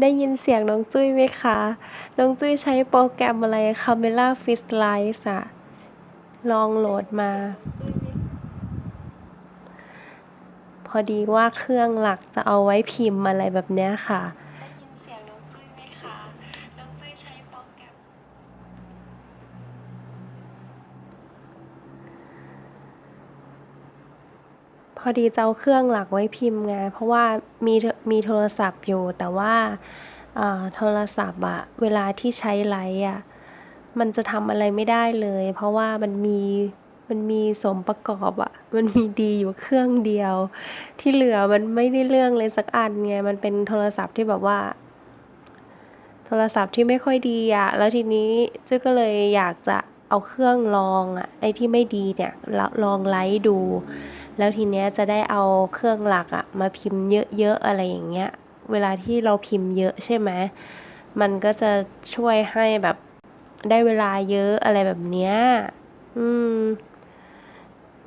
ได้ยินเสียงน้องจุ้ยไหมคะ น้องจุ้ยใช้โปรแกรมอะไร Camera Fish Light อะลองโหลดมา พอดีว่าเครื่องหลักจะเอาไว้พิมพ์อะไรแบบนี้ค่ะ อดีจะเอาเครื่องหลักไว้พิมพ์ไงเพราะว่ามีมีโทรศัพท์อยู่ แต่ว่าโทรศัพท์อะเวลาที่ใช้ไลฟ์อะมันจะทำอะไรไม่ได้เลย เพราะว่ามันมีมันมีสมประกอบอะมันมีดีอยู่เครื่องเดียว ที่เหลือมันไม่ได้เรื่องเลยสักอันไง มันเป็นโทรศัพท์ที่แบบว่า โทรศัพท์ที่ไม่ค่อยดีอะแล้วทีนี้จุ้ยก็เลยอยากจะเอาเครื่องลองอะไอ้ที่ไม่ดีเนี่ยลองไลฟ์ดู แล้วทีเนี้ยจะได้เอาเครื่องหลักอะมาพิมพ์เยอะๆอะไรอย่างเงี้ย เวลาที่เราพิมพ์เยอะใช่ไหมมันก็จะช่วยให้แบบได้เวลาเยอะอะไรแบบเนี้ย อืม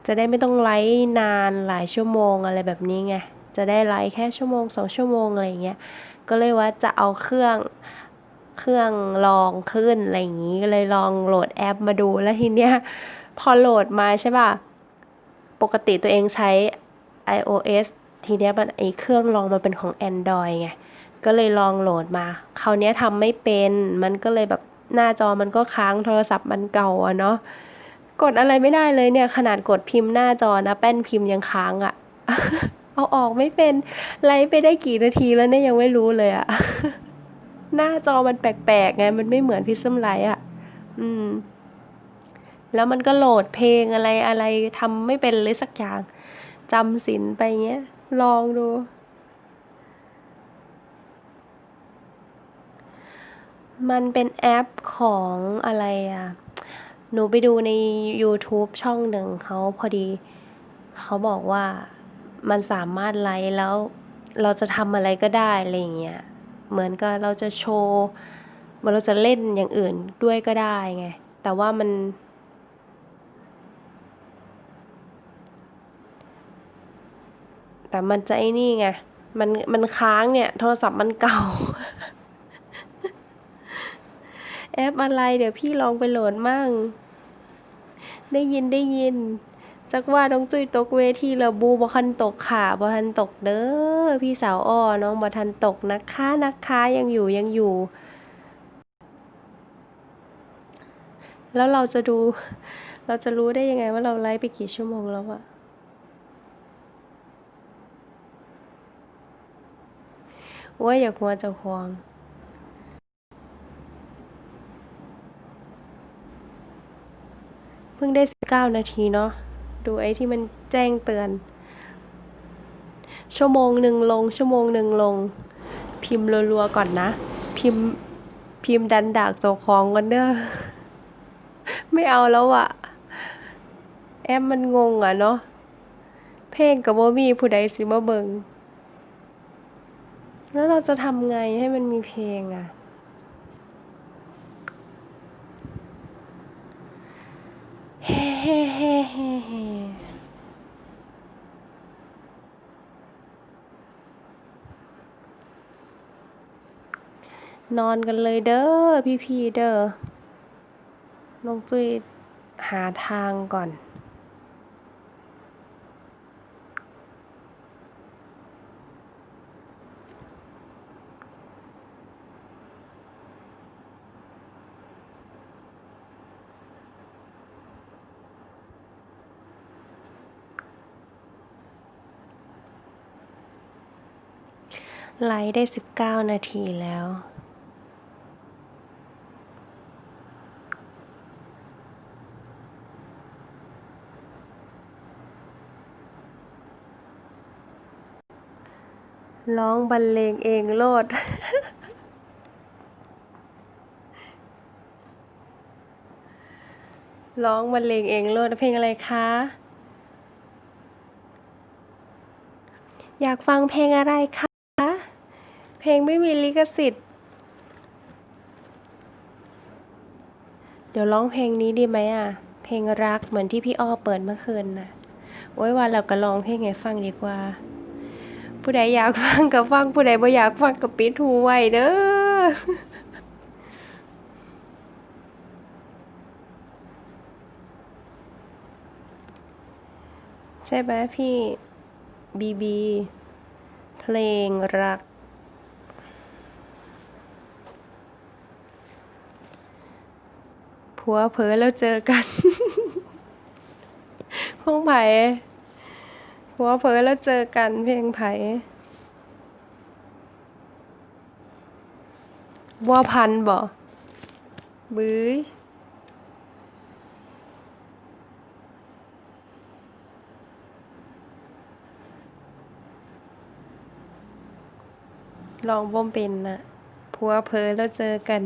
จะได้ไม่ต้องไลฟ์นานหลายชั่วโมงอะไรแบบนี้ไง จะได้ไลฟ์แค่ชั่วโมงสองชั่วโมงอะไรอย่างเงี้ย ก็เลยว่าจะเอาเครื่องเครื่องลองขึ้นอะไรอย่างงี้ก็เลยลองโหลดแอปมาดูแล้วทีเนี้ยพอโหลดมาใช่ป่ะ ปกติตัวเองใช้ iOS ทีเนี้ยมันไอเครื่องลองมันเป็นของ Android ไง ก็เลยลองโหลดมา คราวเนี้ยทำไม่เป็น มันก็เลยแบบหน้าจอมันก็ค้างโทรศัพท์มันเก่าอะเนาะ กดอะไรไม่ได้เลยเนี่ย ขนาดกดพิมพ์หน้าจอนะ แป้นพิมพ์ยังค้างอะเอาออกไม่เป็น ไลฟ์ไปได้กี่นาทีแล้วเนี่ยยังไม่รู้เลยอะหน้าจอมันแปลกๆไง มันไม่เหมือนพิซซัมไลท์อะอืม แล้วมันก็โหลดเพลงอะไรอะไรทำไม่เป็นเลยสักอย่างจำสินไปเงี้ย ลองดู มันเป็นแอปของอะไรอะ หนูไปดูใน YouTube ช่องหนึ่งเขาพอดี เขาบอกว่ามันสามารถไลฟ์แล้วเราจะทำอะไรก็ได้อะไรเงี้ย เหมือนกับเราจะโชว์เมือเราจะเล่นอย่างอื่นด้วยก็ได้ไง แต่ว่ามัน แต่มันจะไอ้นี่ไง มันมันค้างเนี่ย โทรศัพท์มันเก่า แอปอะไรเดี๋ยวพี่ลองไปโหลดมั่ง ได้ยินได้ยิน จักว่าน้องจุ้ยตกเวทีแล้วบูบ่คันตกค่ะบ่ทันตกเด้อพี่สาวอ้อน้องบ่ทันตกนะคะนะคะยังอยู่ยังอยู่ แล้วเราจะดู เราจะรู้ได้ยังไงว่าเราไลฟ์ไปกี่ชั่วโมงแล้วอะ โอ้ยอย่ากลัวเจ้าของเพิ่งได้สิบเก้านาทีเนาะดูไอ้ที่มันแจ้งเตือน ชั่วโมงหนึ่งลง ชั่วโมงหนึ่งลง พิมพ์รัวๆก่อนนะ พิมพ์พิมพ์ดันดากเจ้าของก่อนเด้อไม่เอาแล้วอะแอปมันงงอะเนาะเพลงกับบ่มีผู้ใดสิมาเบิง แล้วเราจะทำไงให้มันมีเพลงอะเฮ้เฮ้เฮ้เฮ้เฮ้นอนกันเลยเด้อพี่พี่เด้อน้องจุ้ยหาทางก่อน ไลฟ์ได้สิบเก้านาทีแล้ว ร้องบรรเลงเองโลดร้องบรรเลงเองโลดเพลงอะไรคะ อยากฟังเพลงอะไรคะ ลงไม่มีลิขสิทธิ์ เดี๋ยวร้องเพลงนี้ดีไหมอะ เพลงรักเหมือนที่พี่อ้อเปิดเมื่อคืนนะโอ้ยวันเราก็ร้องเพลงให้ฟังดีกว่าผผู้ใดอยากฟังก็ฟัง ผู้ใดบ่อยากฟังก็ปิดหูไว้เด้อใช่ไหมพี่บีบีเพลงรัก ผัวเผลอแล้วเจอกัน คงไผ่ผัวเผลอแล้วเจอกันเพลงไผ่บัวพันบ่บื้ยลองบ่มเป็นน่ะผัวเผลอแล้วเจอกัน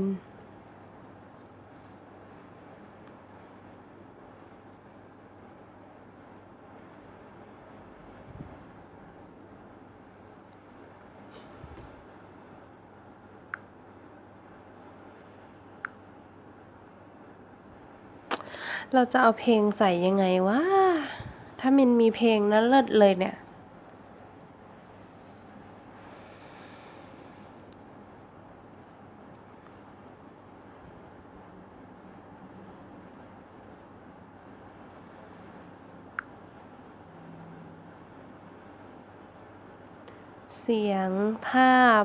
เราจะเอาเพลงใส่ยังไงวะ ถ้ามินมีเพลงนั้นเลิศเลยเนี่ย เสียงภาพ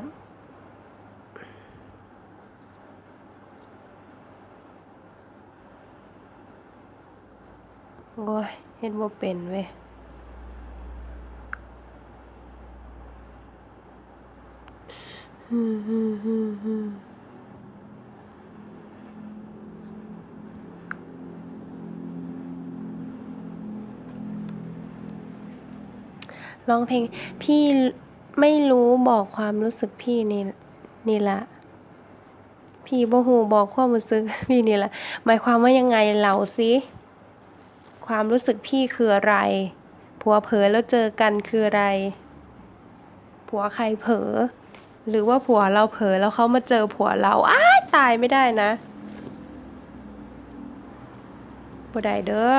โอ้ยเฮ็ดบ่เป็นเว้ยฮึมฮึมฮึมฮึมร้องเพลงพี่ไม่รู้บอกความรู้สึกพี่นี่นี่ละพี่บ่ฮู้บอกความรู้สึกพี่นี่ละหมายความว่ายังไงเหล่าสิ ความรู้สึกพี่คืออะไร ผัวเผลอแล้วเจอกันคืออะไร ผัวใครเผลอ หรือว่าผัวเราเผลอแล้วเขามาเจอผัวเราอ้าตายไม่ได้นะบ่ได้เด้อ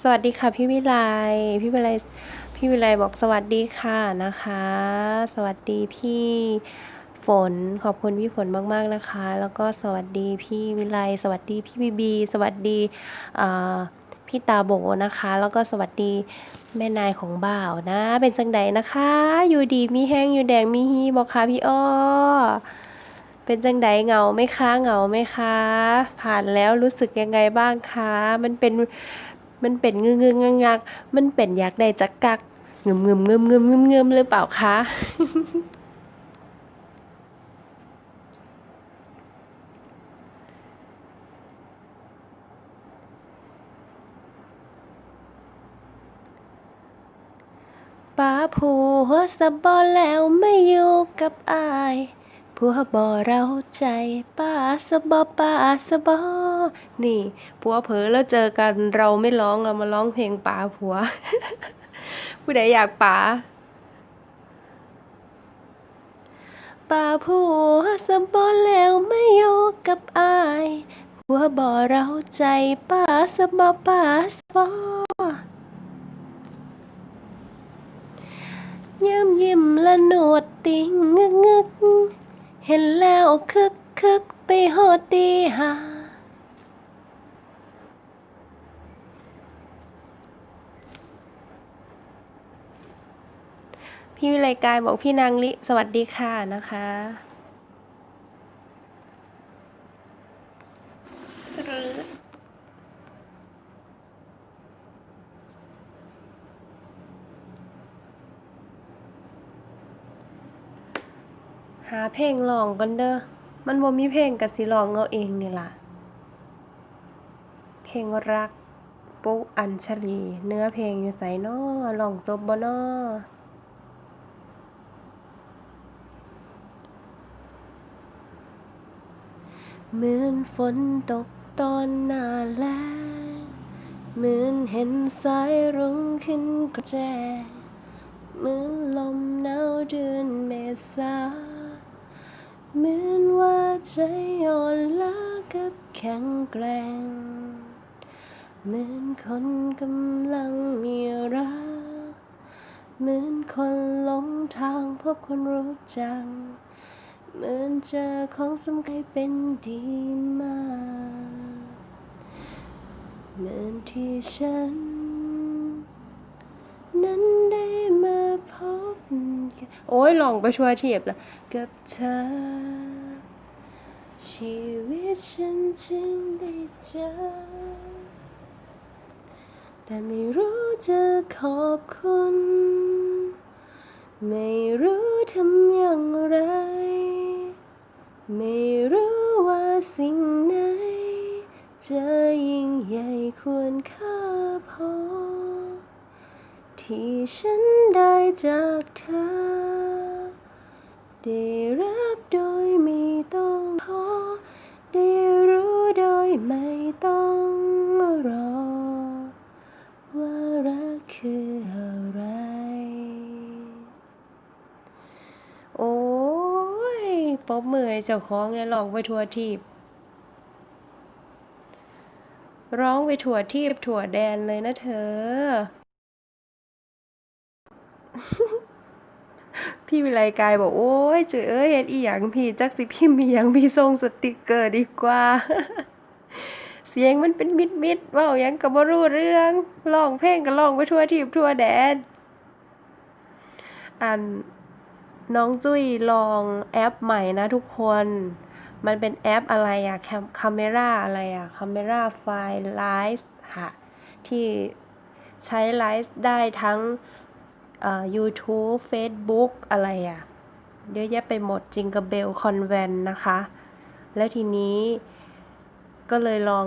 สวัสดีค่ะพี่วิไลพี่วิไลพี่วิไลบอกสวัสดีค่ะนะคะ สวัสดีพี่ ฝนขอบคุณพี่ฝนมาก ๆนะคะ แล้วก็สวัสดีพี่วิไลสวัสดีพี่บีบี สวัสดีพี่ตาโบนะคะ แล้วก็สวัสดีแม่นายของบ่าวนะ เป็นจังใดนะคะ อยู่ดีมีแห้งอยู่แดงมีฮีบอกค่ะพี่อ้อเป็นจังใดเหงาไหมคะเหงาไหมคะ ผ่านแล้วรู้สึกยังไงบ้างคะ มันเป็นมันเป็นงึงงึงงักงักมันเป็นอยากได้จักกักเงึมเงึมเงึมเงึมงึมงึมหรือเปล่าคะ ป้าผัวสะบอแล้วไม่อยู่กับอายผัวบ่เราใจป้าสะบอป้าสะบอนี่ผัวเผลอแล้วเจอกันเราไม่ร้องเรามาร้องเพลงป๋าผัว ผู้ใดอยากป๋าป้าผัวสะบอแล้วไม่อยู่กับอายผัวบ่เราใจป้าสะบอป้าสะบอ ยิ้มยิ้มละหนวดติงงึกงึกเห็นแล้วคึกคึกไปโหดตีหาพี่วิไลกายบอกพี่นางลิ สวัสดีค่ะนะคะาเพลงร้องก่อนเด้อ มันบ่มีเพลงก็สิร้องเอาเองนี่ล่ะ เพลงรัก ปุ๊อัญชลี เนื้อเพลงอยู่ไสน้อร้องจบบ่น้อเหมือนฝนตกตอนหน้าแล้งเหมือนเห็นสายรุ้งขึ้นกระแจงเหมือนลมหนาวเดือนเมษา เหมือนว่าใจอ่อนล้ากับแข็งแกร่ง เหมือนคนกำลังมีรัก เหมือนคนหลงทางพบคนรู้จัก เหมือนเจอของสำคัญเป็นดีมาก เหมือนที่ฉันนั้น โอ้ยลองไปทั่วเทียบละกับเธอ ชีวิตฉันจึงได้เจอ แต่ไม่รู้จะขอบคุณ ไม่รู้ทำอย่างไร ไม่รู้ว่าสิ่งไหน จะยิ่งใหญ่ควรค่าพอ ที่ฉันได้จากเธอ ได้รับโดยไม่ต้องขอ ได้รู้โดยไม่ต้องรอ ว่ารักคืออะไร โอ้ยปอบเมือเจ้าของเนี่ยร้องไปทัวทีบร้องไปทั่วทีบทั่วแดนเลยนะเธอ พี่วิไลกายบอกโอ้ยจุ๋ยเอ้ยเฮ็ดอีหยังพี่จักสิพิมพ์อีหยังพี่ส่งสติกเกอร์ดีกว่า เสียงมันเป็นมิดมิดว้าหยังก็บ่รู้เรื่องร้องเพลงก็ร้องไปทั่วทีบทั่วแดนอันน้องจุ้ยลองแอปใหม่นะทุกคน มันเป็นแอปอะไรอะแคมคาเมราอะไรอะคาเมราไฟล์ไลฟ์ค่ะที่ใช้ไลฟ์ได้ทั้ง เอ่อ YouTube Facebook อะไรอะเยอะแยะไปหมดจิงกระเบลคอนแวนนะคะ แล้วทีนี้ก็เลยลอง